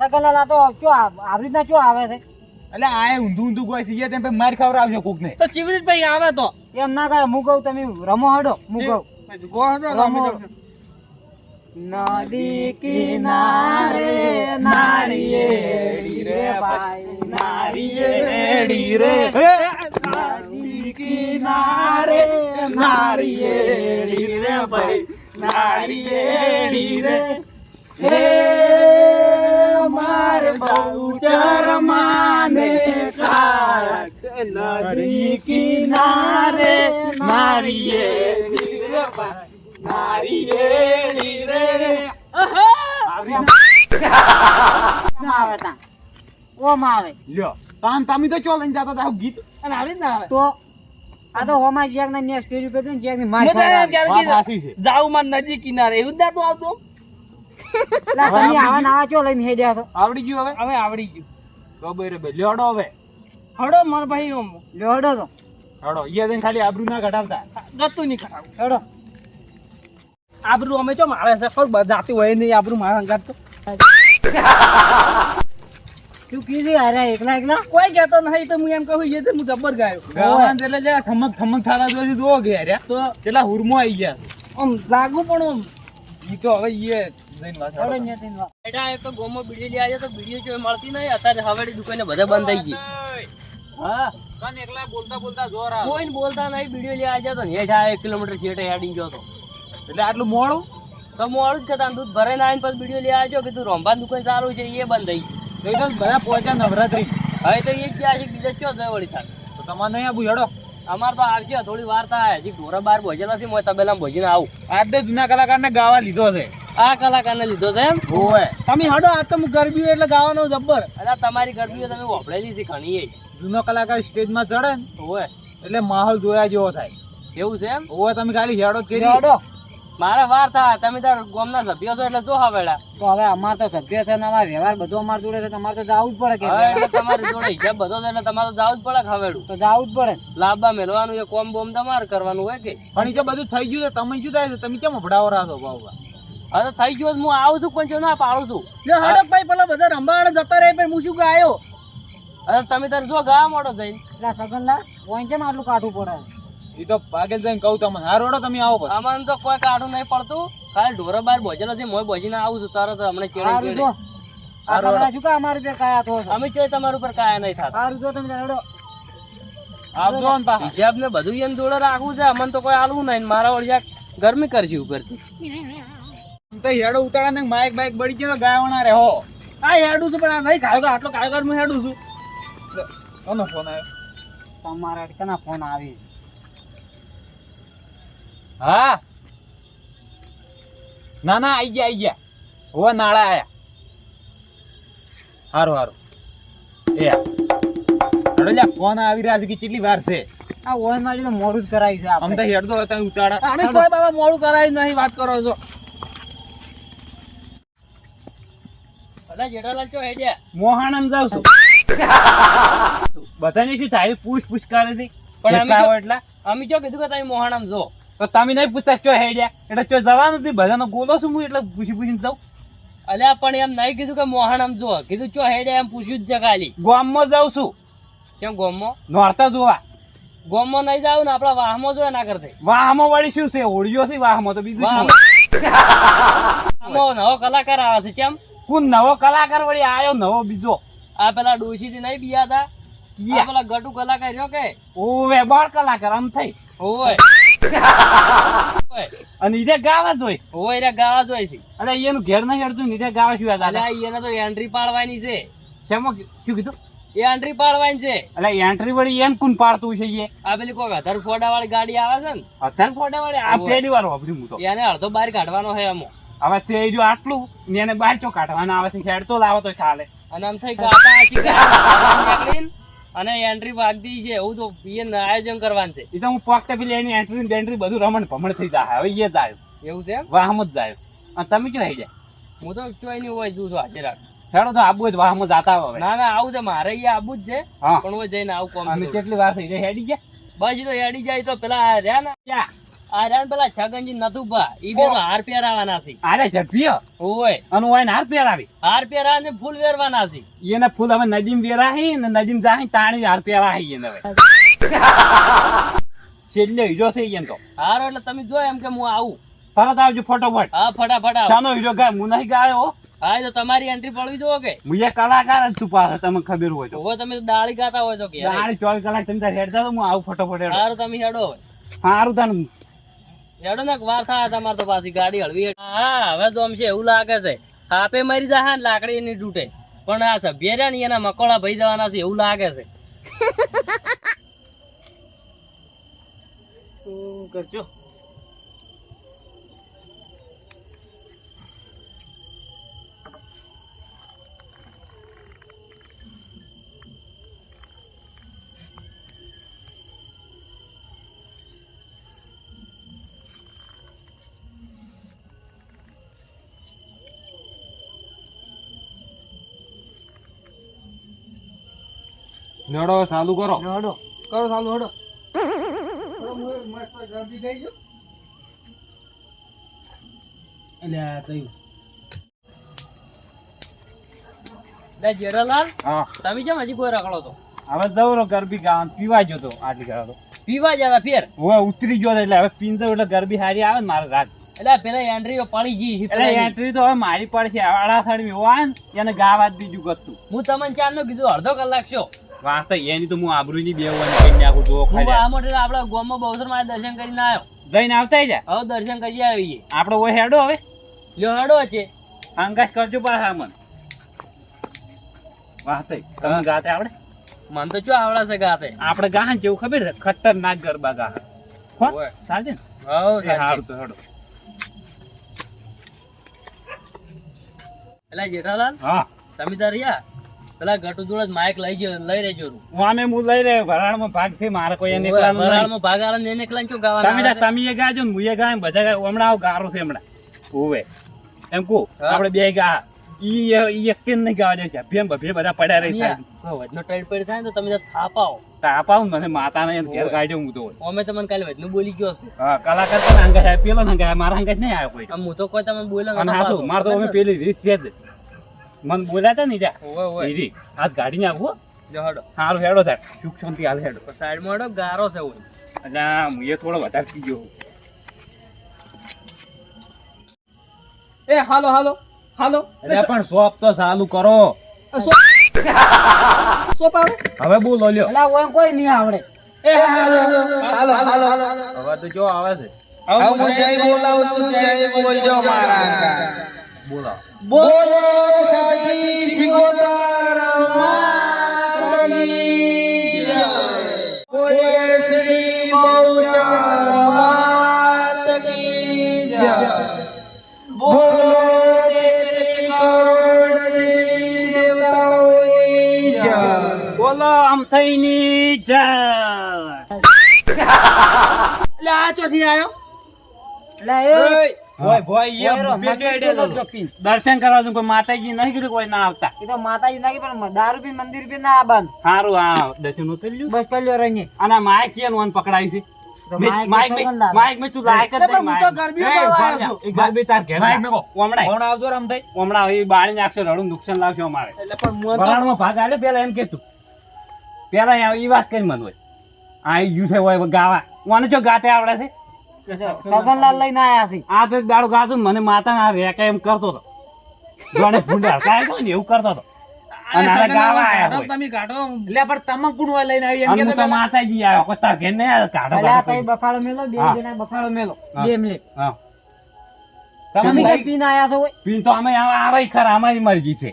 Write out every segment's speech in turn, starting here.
સગનલાલ તો ચો આવી રીતના ચો આવે છે? એટલે આ ઊંધું ઊંધું કોઈ સીએ તેમ માર ખવડાવજો કોક ને તો ચીવડી ભાઈ આવે તો? એમ ના કહે હું કહું તમે રમો હડો હું કહું. ગો હડો રમો નદી કિનારે નારીએ રે ભાઈ નારીએ રે. નદી કિનારે નારીએ રે ભાઈ નારિયેળી રે. હે? માર બહુચર માને કાક નદી કિનારે મારીએ મારીએ રે ના આવે આવે. લ્યો. તાન તમે તો ચો જતા તા ગીત? અને આવી ને આવે. તો આ તો હોમાં જેક ને નેક્સ્ટ સ્ટેજ ઉપર માર. જાઉં માં નદી કિનારે. એવું જ આવતો આવતું? તમે આવા નાવા ચો લઈને હેડ્યા છો? આવડી ગયું હવે? હવે આવડી ગયું. બરોબર બે લ્યોડો હવે. હડો માર ભાઈ ઓમ. લ્યો તો. હડો ઈ જઈને ખાલી આબરૂ ના ઘટાડતા. ગતું નહીં ખરાબ હેડો. આબરૂ અમે ચો મારે છે? ખબર બધાતી હોય નહીં આબરૂ મારા અંગાત તો. તું કીધું અરે એકલા એકલા? કોઈ કહેતો નહીં તો હું એમ કહું તો હું જબ્બર ગાયો. ગાવાન એટલે જરા ઠમક ઠમક જોઈ જુઓ તો? કેટલા હુરમો આવી ગયા. આમ લાગુ પણ આમ ઈ તો હવે ઈએ જઈને વાત હવે ન્યા જઈને વાત. બેટા એક તો ગોમો બીડી લઈ આવ્યો તો બીડીઓ જો મળતી નહીં. અત્યારે હવેડી દુકાને બધા બંધ થઈ ગઈ. હા? કન એકલા બોલતા બોલતા જોર આવે. કોઈને બોલતા નહીં બીડીઓ લઈ આવ્યો તો હેઠા એક કિલોમીટર છેટે હેડી ગયો તો. એટલે આટલું મોડું? તો મોડું જ કહેતા દૂધ ભરે ના આવીને પછી બીડીઓ લઈ આવ્યો કે તું રોંભાની દુકાન ચાલુ છે એ બંધ થઈ ગઈ બધા પહોંચ્યા નવરાત્રી. હવે તો એ જ ગયા છે બીજા ચો જવડી વળી થાય તો તમારે નહીં આવું હેડો. અમાર તો આવશે થોડી વાર થાય. હજી ઢોરા બાર ભોજન નથી મોય તબેલા ભોજીને આવું. આજ તો જૂના કલાકારને ગાવા લીધો છે. આ કલાકારને લીધો છે એમ? હોય તમે હડો આ તો હું ગરબી એટલે ગાવાનો જબ્બર. અલા તમારી ગરબીઓ તમે વપરાયેલી છે ઘણી એ જૂનો કલાકાર સ્ટેજમાં ચડે ને હોય એટલે માહોલ જોયા જેવો થાય. એવું છે એમ? હોય તમે ખાલી હેડો જ કરી. હેડો. મારે વાર થાય. તમે તાર ગામના સભ્યો છો એટલે જો હવેડા તો હવે અમાર તો સભ્ય છે ને અમાર વ્યવહાર બધો અમાર જોડે છે તમારે તો જાવું જ પડે કે હવે એટલે તમારી જોડે હિસાબ બધો છે એટલે તમારે તો જાવું જ પડે હવેડું તો જાવું જ પડે. લાંબા મેળવાનું એ કોમ બોમ તમારે કરવાનું હોય કે. પણ જો તો બધું થઈ ગયું છે તમે શું થાય છે? તમે કેમ અભડાવો રાખો બાબા હવે થઈ ગયો હું આવું છું પણ જો ના પાડું છું. હડક ભાઈ પેલા બધા રંબાવાળા જતા રહે પણ હું શું ગાયો? હવે તમે તાર જો ગાવા મોડો જઈને. સગન લા કોઈ કેમ આટલું કાઢવું પડે? ઈ તો પાગલ થઈને કહું તમને. હા રોડો તમે આવો પછી. આમાં તો કોઈ કાઢું નહીં પડતું. ખાલી ઢોરો બાર ભોજેલો છે મોય ભોજીને આવું છું તરત હમણાં ચેડે ચેડે જો. આ બધા શું કા અમારું બે કાયા થો અમે ચોય તમારા ઉપર કાયા નહીં થાતા. સારું જો તમે રડો આવજો ને પાછા. હિસાબ ને બધું એને જોડે રાખવું છે અમને તો કોઈ આલવું નહીં. મારા વળી ગરમી કરજી ઉપરથી. તો હેડો ઉતારા ને માઇક બાઇક બળી ગયો તો ગાયવાના રે હો આ હેડું છું પણ આ નહીં ખાયો આટલો કાયગર હું હેડું છું. કોનો ફોન આવ્યો? તમારા અટકાના ફોન આવી? હા. ના ના આઈ ગયા આઈ ગયા. હોવા નાળા આયા. હારું હારું. એ આ. ફોન આવી રહ્યા છે કે કેટલી વાર છે? આ ઓય મારી તો મોડું જ કરાવી છે આમ તો હેડતો હતા ઉતારા અમે કોઈ બાબા મોડું કરાવી નહીં વાત કરો છો. અલા જેઠાલાલ ચો હેડ્યા મોહાણમ જાવ છું. બધાને શું થાય? પૂછ પૂછ કરે છે પણ અમે એટલા? અમે ચો કીધું કે તમે મોહાણમ જો. તો તમે નહીં પૂછતા ચો હેડ્યા? એટલે ચો જવાનું નથી બધાનો ગોલો છું હું એટલે પૂછી પૂછીને જાઉં. અલ્યા પણ એમ નહીં કીધું કે મોહન આમ જો કીધું ચો હેડ્યા એમ પૂછ્યું જ છે ખાલી. ગામમાં જાઉં છું. કેમ ગોમમાં? નોરતા જોવા. ગોમમાં નહીં જાવ ને આપડા વાહમાં જોયા ના કરતે. વાહમાં વળી શું છે? હોળીઓ છે વાહમાં તો બીજું? નવો કલાકાર આવે છે કેમ? કુન નવો કલાકાર વળી આયો નવો બીજો. આ પેલા ડોશી થી નહીં બીયા હતા પેલા ગટુ કલાકાર રહ્યો કે? ઓવે બાળ કલાકાર આમ થઈ. ઓ ઓય અને ગાવા જ હોય. ઓય રે ગાવા જોઈ છે. અરે એનું ઘેર નહીં હેડતું ને ગાવા શું હતા અલ્યા એને તો એન્ટ્રી પાડવાની છે. શેમાં શું કીધું? એન્ટ્રી પાડવાની છે. એટલે એન્ટ્રી વળી એન કોણ પાડતું છે એ? આ પેલી કોઈ અધર ફોડા વાળી ગાડી આવે છે ને. વળી આ પહેલી વાર વાપર્યું હું તો. એને અડધો બહાર કાઢવાનો છે એમાં. હવે તે આટલું ને એને બહાર ચો કાઢવાના આવે છે હેડતો લાવો તો ચાલે. અને આમ થઈ ગાતા નીકળીને અને એન્ટ્રી વાગતી છે એવું તો પીએન આયોજન કરવાનું છે. એ તો હું પગતે પેલી એની એન્ટ્રી બેન્ટ્રી બધું રમણ ભમણ થઈ જાય. હવે એ જાય એવું છે વાહમ જ જાય. અને તમે ક્યાં હેડ્યા હું તો ચોઈ નહીં હોય દૂધ હાજર રાખ. હેડો તો આબુ જ વાહમ જાતા હવે. ના ના આવું છે મારે અહીંયા આબુ જ છે. પણ હું જઈને આવું કોમ કેટલી વાર થઈ જાય? હેડી ગયા? બસ તો હેડી જાય તો પેલા રહ્યા ને. ક્યાં? આ પેલા છગનજી નથુભા ઈ બે તો હાર પહેરાવાના છે. અરે ઝડપીયો ઓય. અને ઓય હાર પહેરાવી. હાર પહેરાવા ને ફૂલ વેરવાના છે. એને ફૂલ હવે નદીમ વેરાહી ને નદીમ જાહી તાણી હાર પહેરાહી એને હવે. છેલ્લે હીરો છે એને તો. હારો એટલે તમે જો એમ કે હું આવું. તરત આવજો ફટોફટ. હા ફટાફટ હીરો ગાય હું નહીં ગાયો હા. તો તમારી એન્ટ્રી પડવી જોવો કે? હું કલાકાર જ છું પાસે તમને ખબર હોય તો. તમે દાળી ગાતા હોય છો કે સાડી ચોવીસ કલાક તમે હેડતા તો હું આવું ફટોફટ હારું તમે હેડો હારું તાન. હેડો ને વાર થાય તમારે તો પાછી ગાડી હળવી હા. હવે આમ છે એવું લાગે છે. આપે મરી જાય ને લાકડી ની તૂટે. પણ આ સભ્ય રહ્યા ને એના મકોડા ભઈ જવાના છે એવું લાગે છે. શું કરજો? નડો ચાલુ કરો. નડો. કરો ચાલુ હડો લે હા. તમે કેમ હજી કોઈ રખડો તો હવે જવરો ગરબી ગાવાનું પીવા જતો આટલી ગાળો પીવા જતા ફેર? હવે ઉતરી ગયો એટલે હવે પીન એટલે ગરબી હારી આવે ને મારે રાત. એટલે પેલા એન્ટ્રીઓ પડી ગઈ એટલે એન્ટ્રી તો હવે મારી પડશે. આડા વાન એને ગાવા જ બીજું ગતું હું તમને ચારનું કીધું અડધો કલાક છો. વાત એની તો હું આબરૂની બે હોય કઈ નાખું જો ખાલી. આ મોટે આપડા ગોમમાં બહુસરમાં દર્શન કરીને આવ્યો. જઈને આવતા જા. હવે દર્શન કરી આવીએ. આપણો ઓય હેડો હવે. લ્યો હેડો છે અંકાશ કરજો પાછા મન. વાસે તમે ગાતે આવડે? મને તો શું આવડે છે ગાતે. આપણે ગાહન જેવું ખબર છે? ખતરનાક ગરબા ગાહન ચાલજે. ને? હો એ તો હેડો. એટલે જેઠાલાલ હા. તમે તાર રહ્યા? પેલા ગટુ જોડે માઇક લઈ ગયો લઈ રહેજો રૂ. હું લઈ રહ્યો ભરાણમાં ભાગ છે મારે કોઈ એને એકલાનું નહીં. ભાગ આલે ને એને એકલાને શું ગાવા તમે તમે એ ગાજો ને હું એ ગાય બધા ગાય. હમણાં આવ ગારો છે હમણાં. હોવે એમ કહું આપણે બે ગા ઈ ઈ એક કેમ નહીં ગાવા દે છે ભેમ ભે બધા પડ્યા રહી થાય વચનો ટાઈટ પડ થાય તો તમે ત્યાં થાપ આવો તાપ ને મને માતાને ઘેર કાઢ્યો હું તો અમે તમને કાલે વજનો બોલી ગયો છે. હા કલાકાર પણ અંગા પેલો ને અંગા મારા અંગા નહીં આવ્યો કોઈ. હું તો કોઈ તમે બોલો પાછો. મારે તો અમે પેલી રીસ છે જ. મને બોલાતા હતા ને જા. ઈ હાથ ગાડી ને આવું જહડો હેડો. સારું હેડો થાય સુખ શાંતિ હાલ હેડો. સાઈડમાં હેડો, ગારો છે ઓય. એટલે આ એ થોડો વધારે પી ગયો. એ હાલો હાલો હાલો. એટલે પણ સોપ તો ચાલુ કરો. સોપારો હવે બોલો લ્યો. એલા ઓય કોઈ નહીં આવડે. એ હાલો હાલો હાલો હવે તો જો આવે છે. હવે હું જય બોલાવું છું જય બોલજો મારા બોલો. બોલો સાજી સિકોતર માતની જય. બોલે શ્રી બહુચર માતની જય. બોલો તેત્રી કરોડ દેવી દેવતાઓની જય. બોલો અમથઈની જય. એટલે આ ચોથી આવ્યો એ તો. દર્શન કરવા કોઈ માતાજી નહીં કીધું કોઈ ના આવતા. માતાજી નાખી પણ દારૂ બી મંદિર બી ના બંધ. સારું હા દર્શન ઉતરી લ્યું બસ કલ્યો રહીએ અને આ કે વન પકડાય છે. તો તો તું તો એ, આવ્યો. એ ના. એ નુકસાન લાવશે અમારે. ભાગ આલે પેલા એમ કેતું પેલા એ વાત કરી મને હોય. આ ગયું છે ગાવા. મને જો ગાતે આવડે છે? સગનલાલ લઈને આયા છે. આ તો એક દાડો ગાતો મને માતા ના રેકા એમ કરતો હતો ગણે ફૂંડા કાય ને એવું કરતો હતો અને આને ગાવા આયા હોય. તમે કાઢો. એટલે પણ તમે કોણ હોય લઈને આવી એમ અને તો માતાજી આવ્યો કોઈ તાર ઘેર નહીં આવ્યો કાઢો તઈ બખાડો મેલો બે જણા મેલો. બે મિનિટ. હા. તમે પીને આયા છો પીન તો અમે આવા આવે ખરા અમારી મરજી છે.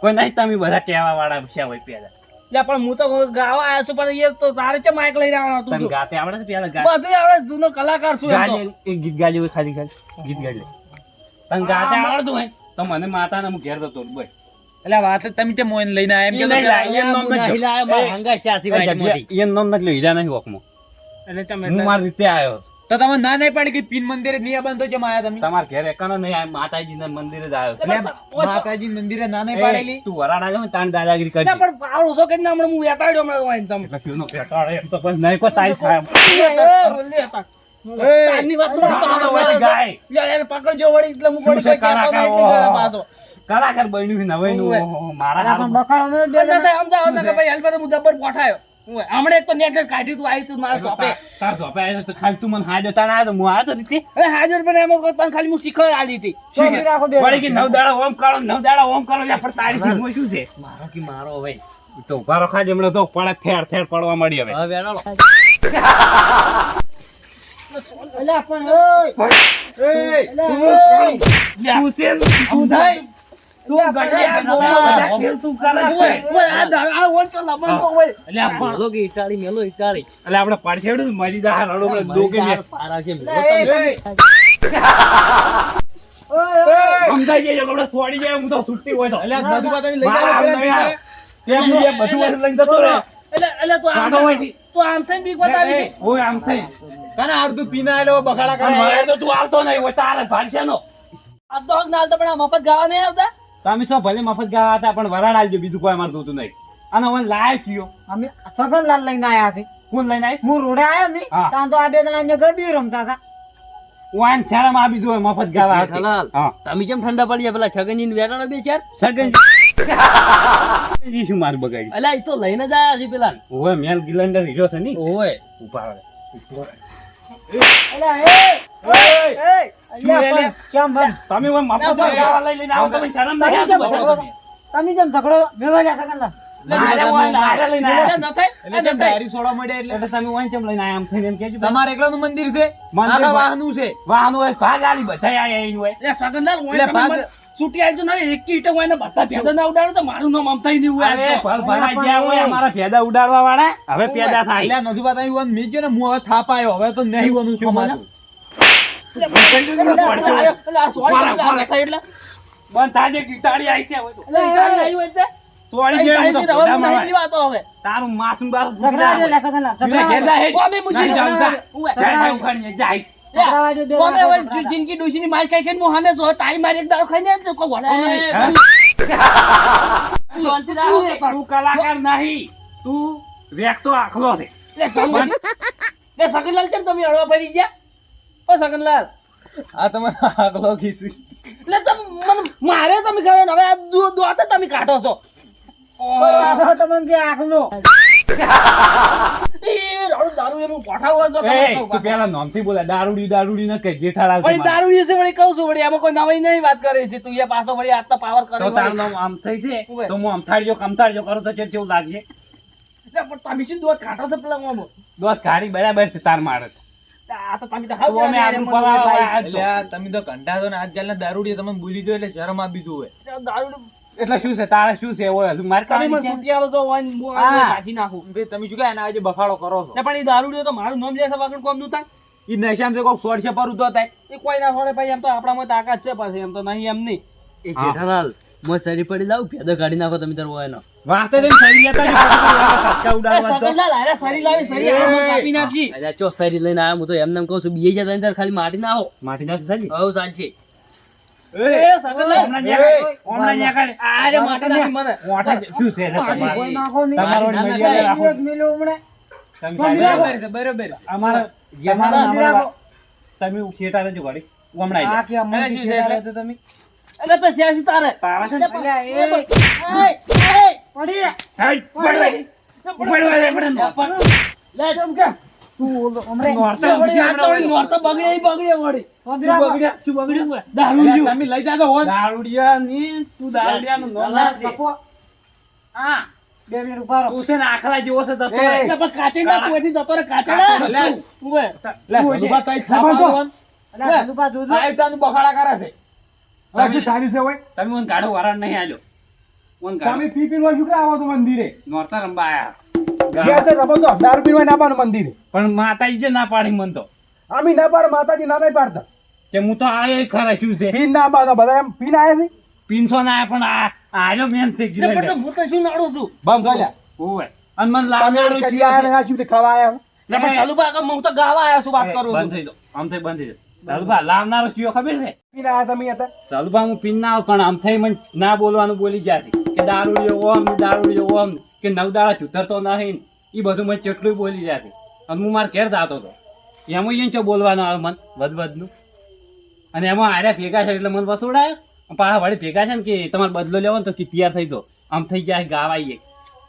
કોઈ નહીં તમે બધા કહેવા વાળા છે હોય પેલા. એટલે પણ હું તો ગાવા આવ્યો છું પણ એ તો તારે છે માઇક લઈને આવવાનો તું? ગાતે આવડે છે પેલા ગાતે? બધું આવડે જૂનો કલાકાર છું એમ તો. એક ગીત ગાજે હોય ખાલી ખાલી ગીત ગાજે. તને ગાતે આવડતું હોય? તો મને માતાને હું ઘેર જતો બોલ. એટલે વાત તમે તે મોઈન લઈને આયા એમ કે નામ હું નથી નહીં લાયો, મારા હંગાત શાથી વાઈટમાંથી. એમ નામ નથી હીરા નહીં વોકમાં એટલે તમે હું મારી રીતે આવ્યો તો તમે ના નહીં પાડી કે પીન મંદિરે નહીં બંધ તો કેમ આયા તમે તમારા ઘેર એકનો નહીં માતાજી ના મંદિરે જ આવ્યો છું. એટલે માતાજી મંદિરે ના નહીં પાડેલી તું વરાડા જાવ ને તાણ દાદાગીરી કરી પણ પાવડો છો કે ના હમણાં હું વેટાડ્યો હમણાં વાઈન તમે એટલે પીવનો વેટાડે એમ તો બસ નહીં કો તાઈ થાય. તાની વાત તો પાડો વાળી ગાય. યાર પકડજો વળી એટલે હું પડી ગયો કલાકાર? બન્યું નવાઈનું. મારા. બખાડો સમજાવો કે ભાઈ હાલ હું જબર પોઠાયો હમણાં તો નેટ કાઢ્યું તું આવી તું મારા એટલે તાર- ધોપે આયો તો ખાલી તું મને હાજો તાણ આયો હું આયો તો અરે હાજર પણ એમાં પણ ખાલી હું શીખવાડ આલી હતી. તો રાખો બે વળી કે નવ દાડા ઓમ કરો નવ દાડા ઓમ કરો લ્યા, પણ તારી જીભમાં શું છે? મારો કે મારો હવે. તો ઊભા રહો હમણાં તો પડે થેર થેર પડવા મળી હવે. હવે વેણાળો. અલા, પણ ઓય. ઓય. તું? તું ખેલ તું કરે છે. ઓય, ઓય, દા- આ ઓન તો લમણ તો ઓય. એટલે આ પણ- મેલો કે ઈટાળી મેલો ઈટાળી એટલે આપણે પડછેડું ને મરી જાય રડો આપણે ડોકે ને. મારી પાર આવશે, મેલો અલા, એ તમે. તમે- ઓય, ઓય. સમજાઈ જાય આપણે છોડી જાય હું તો છૂટી હોય તો અલ્યા, બધું તમે લઈ મારા જાઓ, આમ પેલા નહીં દીકરા. આવે. તેમ એ બધું વળી લઈને જતો રહે. એટલે એટલે તું આમ કાઢો અહીંથી. તું આમ થઈને બીક બતાવી છે આમ થઈ કાના અડધું પીના આડો બખાડા અને કરે મારે તો તું આવતો નહીં હોય તારે ભાડશેનો. આ તો નાલ તો પણ મફત ગાવા નહીં આવતા તમે શું ભલે મફત ગયા હતા પણ વરાળ ગયો બીજું કોઈ અમારે જોતું નહીં. અને હવે લાય કયો અમે સગનલાલ લઈને આવ્યા છે. કોણ લઈને આવી હું રોડે આવ્યો ને. ત્યાં તો આ બે જણા ઘર ગરબી રમતા હતા. વાન શરમ બીજું હોય મફત ગાવા હતી. તમે કેમ ઠંડા પડી ગયા પેલા છગનજીને વેરાણો બે ચાર? છગનજી. શું મારું બગાડ્યું અલ્યા એ તો લઈને જ આયા છે પેલા. ઓવે મેલ ગિલેન્ડર હીરો છે ની. ઓય ઊભા તમે આવતી? ઝઘડો બધાને? તમે કેમ ઝઘડો ભેગો ગયા સગનલાલ મારે ઓય લારે એટલે ન. તમારે મંદિર છે? વાહનું છે? વાહનું હોય ભાગ આલી ભાગ- મને છૂટી આવી તો ના એક ઈટે હોય ને બધા ફેદા ના ઉડાડો તો મારું નામ આમ થઈ નહીં હોય અમારા ફેદા ઉડાડવા વાળા હવે પેદા થાય એટલે નથી વાત આવી મી ગયો ને હું હવે થાપ આવ્યો હવે તો નહીં વાનું છું મારું. થાય બંધ થાજે ગીટાડી આવી છે હવે તો. સોળી ગયો તો ઈટાળીથી રવા વાતો હવે તારું માથું બાર જાય. ઘેર વાળો. જા હેડ. ઓમે મુજી. જાય જાય જાય. જિંદગી ડોશીની માર ખાઈ ખાઈ હું હાને જો તારી મારી એક દાડો તો. હા? શાંતિ રાખો. તું કલાકાર નહીં તું રેખતો આખલો છે લે સગનલાલ કેમ તમે હળવા પડી ગયા ઓ સગનલાલ આ તમે આખલો ખીસી એટલે તમે મને મારે તમે કરે હવે આ દો- દોતે તમે કાઢો છો ઓ આ તો તમને કે આખલો. એ રડું દારૂ એનું પોઠા હોય તો એ તું પેલા નામથી બોલે દારૂડી દારૂડી ન કહે જેઠાલાલ છે વળી મારું. દારૂ વિશે વળી કહું છું વળી એમાં કોઈ નવાઈ નહીં વાત કરે છે. તું એ પાછો વળી આટલા પાવર કરે તો તારું વળી. નામ આમ થઈ છે? ઉવે. તો હું અમથાળજો કમથાળજો કરું તો ચેવું લાગશે? તમે શું દોત કાઢો બરાબર છે તાર મારે આ તો તમે તો તમે કંટાળો ને આજકાલના દારૂડી તમને ભૂલી જો એટલે શરમ આપી દઉં હોય દારૂ એટલે શું છે? તારે શું છે? ઓય હજુ મારે કામ છે? છૂટી આલો તો વન. આને કાઢી નાખું. તે તમે શું કે એના આજે બખાડો કરો છો? ને પણ એ દારૂડિયો તો મારું નામ લેશે વાગણ કોમનું થાય ઈ નશામાં તો કોક સોળ છે પર ઉતો થાય. એ કોઈ ના છોડે ભાઈ એમ તો આપણામાં તાકાત છે પાછી એમ તો નહીં એમ નહીં. એ જેઠાલાલ મો સરી પડી લાવ ફેદો કાઢી નાખો તમે તાર ઓયનો. વાતે તેમ સરી લેતા કટકા ઉડાવવા તો. સગનલાલ હારે સરી લાવી સરી આ મો કાપી નાખી અલ્યા ચો સરી લઈને આયો હું તો એમ કહું છું બીજે જતા અંદર ખાલી માટી ના આવો માટી નાખ સાજી. હો ચાલશે તમે શેઠા રહેજો. હું હમણાં અરે તમે. એટલે પછી શ્યાસી તારે તારા છે પડી પડી પડી પડી. દે. દે, દે. લે કે તું ઓલો હમણે. નોરતા વળી આ તો નોરતા બગડે ઈ બગડે વળી શું. બગડ્યા? શું બગડ્યું? દારૂડિયો તમે લઈ જાજો હો દારૂડિયા ની તું દારૂડિયાનું નામ ના દે. બાપુ, હા, બે મિનિટ ઊભા રહો. તું છે ને આખલા જેવો છે જતો એટલે પણ કાચે ના તું જતો રે કાચડા લે. ઉભે. લે તું તઈ ખાવા આવવાનું. અલ્યા, ધનુભા જોજો. સાહેબતાનું બખાડા કરે છે તમે તમે મને ગાઢો વારા નહીં આલ્યો. મને ગાઢો- નોરતા રમવા આયા. પણ માતાજી છે ના પાડી મન તો. કે હું તો આયો ખરા શું છે? પીનસો ના આયા પણ આ આજો મેન છે એટલે પણ તો ગિલેન્ડર. હું તો શું નડું છું? ઓવે. અને મને લાવનારો ચિયો છે. એટલે પણ ચાલુ બા હું તો ગાવા આયા છું વાત કરું બંધ થઈ જાઓ. આમ થઈ બંધ થઈ જાઓ. ચાલુભા, લાવનારો ચિયો ખબર છે? ચાલુભા, હું પીન ના આવું, પણ આમ થઈ મને ના બોલવાનું બોલી જાતી કે દારૂડિયો ઓમ દારૂડિયો ઓમ. કે નવ દાડા ચૂતરતો નહીં એ બધું મને ચેટલું બોલી જાતી અને હું મારા ઘેર જતો હતો. એમાં એને ચો બોલવાનો આવે મન વધ વધનું અને એમાં આર્યા ભેગા છે એટલે મને વસોડાયો. પાછા વળી ભેગા છે ને કે તમારે બદલો લેવો ને તો કે તૈયાર થઈ દો આમ થઈ જાય ગાવાઈએ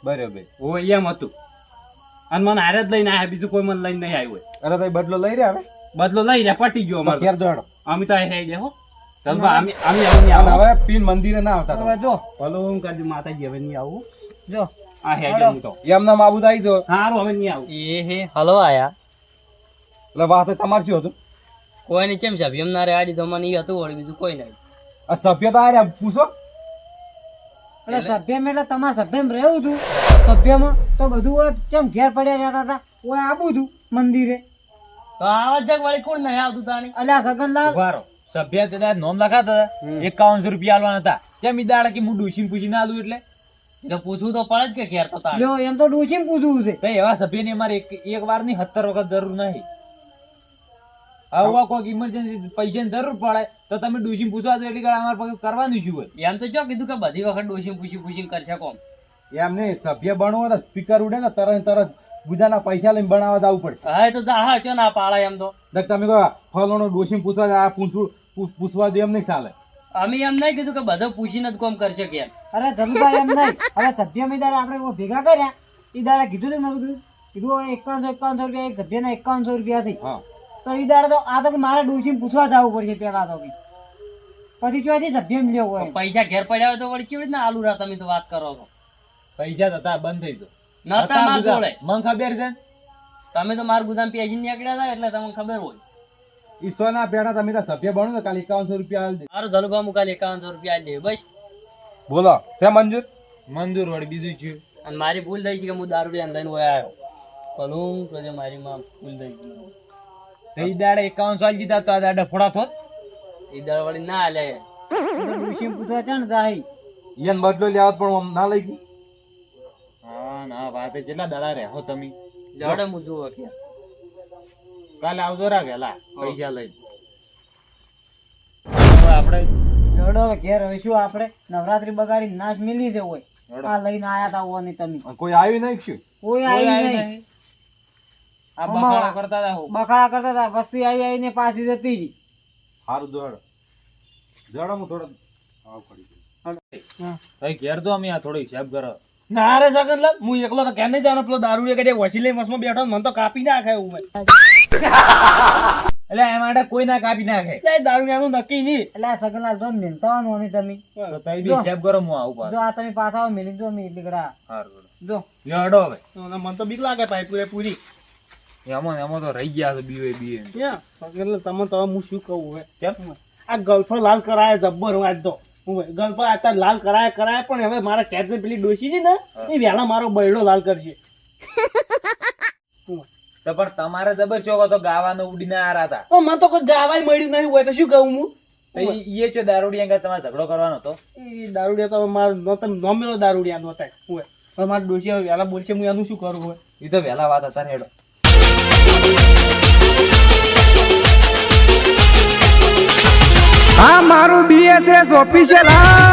બરાબર. હો એમ હતું. અને મને હારે જ લઈને આવ્યા બીજું કોઈ મને લઈને નહીં આવ્યું અરે તો બદલો લઈ રહ્યા હવે? બદલો લઈ રહ્યા પટી ગયો અમારે. ઘેર જોડો અમે તો અહીં ગયા હો. ચાલ નહીં અને આવો. હવે પીન મંદિરે ના આવતા જો. ભલો હું કાજુ માતાજી હવે નહીં આવું. જો. આ હે ગયા હું તો એમના માબુદ આવી જો. સારું હવે નહીં આવું. એ હે હલો આયા. એટલે વાત તમારે શું હતું? કોઈની કેમ સાહેબ એમના રે આડી તો મને ઈ હતું વળી બીજું કોઈ નહીં. આ સભ્ય તો આ રહ્યા પૂછો. એટલે સભ્યમાં એટલે તમારા સભ્યમાં રહેવું હતું સભ્યમાં તો બધું કેમ ઘેર પડ્યા રહેતા હતા? ઓય આબુ હતું મંદિરે. તો આવા જગ વળી કોણ નહીં આવતું તાણી? અલ્યા સગનલાલ. ઊભા સભ્ય તે દાડે નોમ લખાતા હતા. એકાવનસો રૂપિયા આલવાના હતા. કેમ ઈ દાડા કે હું પૂછી ના આલું એટલે? એટલે પૂછવું તો પડે જ કે ઘેર તો તારે લ્યો એમ તો ડૂસીને પૂછવું છે. તો એવા સભ્યની અમારે એક એક વારની સત્તર વખત જરૂર નહીં. આવા કોઈક ઇમરજન્સી પૈસાની જરૂર પડે તો તમે ડૂસીને પૂછવા દો એટલી અમારે પાસે કરવાનું શું હોય. એમ તો જો કીધું કે બધી વખત ડોસી પૂછી પૂછી કરશે કોમ. એમ નહીં સભ્ય બનવો ને સ્પીકર ઉડે ને તરત ને તરત બીજાના પૈસા લઈને બનાવવા જવું પડશે. હા તો હા ચો ના પાળા એમ તો. તમે કહો ફલોનો ડોશી પૂછવા આ પૂછવું પૂછવા દે એમ નહીં ચાલે. અમે એમ નહીં કીધું કે બધો પૂછીને જ કોમ કરશે કે એમ. અરે ધનુભાઈ એમ નહીં. હવે સભ્ય ઈ આપણે ભેગા કર્યા. એ દાડા કીધું ને નતું કીધું એકાવનસો એકાવનસો રૂપિયા એક સભ્યના એકાવનસો રૂપિયા થી તો એ દાડે તો આ તો મારા મારે ડૂસીને પૂછવા જવું પડશે પેલા તો પછી ચોથી સભ્ય લેવું હોય. પૈસા ઘેર પડ્યા હોય તો વળી કેવી રીતના આલુ રા તમે તો વાત કરો છો. પૈસા તો હતા બંધ થઈ ગયો. નતા માર જોડે. મને ખબર છે? તમે તો માર ગુદામ પેજી નીકળ્યા હતા એટલે તમને ખબર હોય. ઈશ્વરના પેડા તમે સભ્ય બનો ને કાલે એકાવનસો રૂપિયા આવી દે. મારો ધનુભા મુકાલ એકાવનસો રૂપિયા આવી દે બસ. બોલો છે મંજૂર? મંજૂર વળી બીજું છે અને મારી ભૂલ થઈ છે કે હું દારૂ લઈને હોય આવ્યો. ભલું કરે મારી માં ભૂલ થઈ ગઈ. તો ઈ દાડે એકાવનસો આવી દીધા તો આ દાડે ફોડા થોત? એ દાડે વળી ના લે. ઋષિ પૂછવા ચાણ જાય ઈયન બદલો લેવા પણ આમ ના લઈ ગઈ? હા ના વાતે કેટલા દાડા રહેવો તમે. જડે હું જુઓ કે કાલે આવજો રા ગેલા પૈસા લઈને. આપણે જોડો ઘેર હવે શું આપણે. નવરાત્રી બગાડી નાશ મિલી દે હોય આ લઈને આયા તા ઓની તમે. કોઈ આવી નહીં શું કોઈ આવી નહીં. આ બકાળા કરતા હતા બકાળા કરતા હતા વસ્તી આવી આવીને પાછી જતી રહી. સારું દોડ જોડો હું થોડો આવ પડી ગયો. ઘેર તો અમે આ થોડો હિસાબ કરો ના રે સગનલાલ હું એકલો તો ક્યાં નહીં જાણો પેલો દારૂ એ કદી વસી લઈ મસમાં બેઠો મન તો કાપી નાખે હું એટલે એ માટે કોઈ ના કાપી નાખે એટલે દારૂ આનું નક્કી નહીં. એટલે સગનલાલ તો મિલતા ઓની તમે. તો તઈ બી જો. હિસાબ કરો હું આવું જો આ તમે પાછા આવો મિલી જો મી દીકરા સારું જો. લ્યો હવે. મને તો બીક લાગે ભાઈ પૂરે પૂરી એમાં ને એમાં તો રહી ગયા છે બીવે બીવે. એટલે તમે તો હું શું કહું હવે? કેમ? આ ગલ્ફો લાલ કરાય જબ્બર હું આજ તો ગલ્ફો લાલ કરાય કરાય પણ હવે મારા કેટ પેલી ડોસી છે ને એ વહેલા મારો બૈડો લાલ કરશે. તો પણ તમારે જબર શોખ હતો ગાવાનો ઉડીને આ હતા. પણ મને તો કોઈ ગાવાય મળ્યું નહીં હોય તો શું કહું હું? એ છો દારૂડિયા તમારે ઝઘડો કરવાનો હતો એ દારૂડિયા તો મારો નતો નોમેલો દારૂડિયા નહોતા હોય પણ મારા ડોસી હવે વહેલા બોલશે હું એનું શું કરું હોય એ તો વહેલા વાત હતા ને આ મારું બીએસએસ ઓફિશિયલ હા.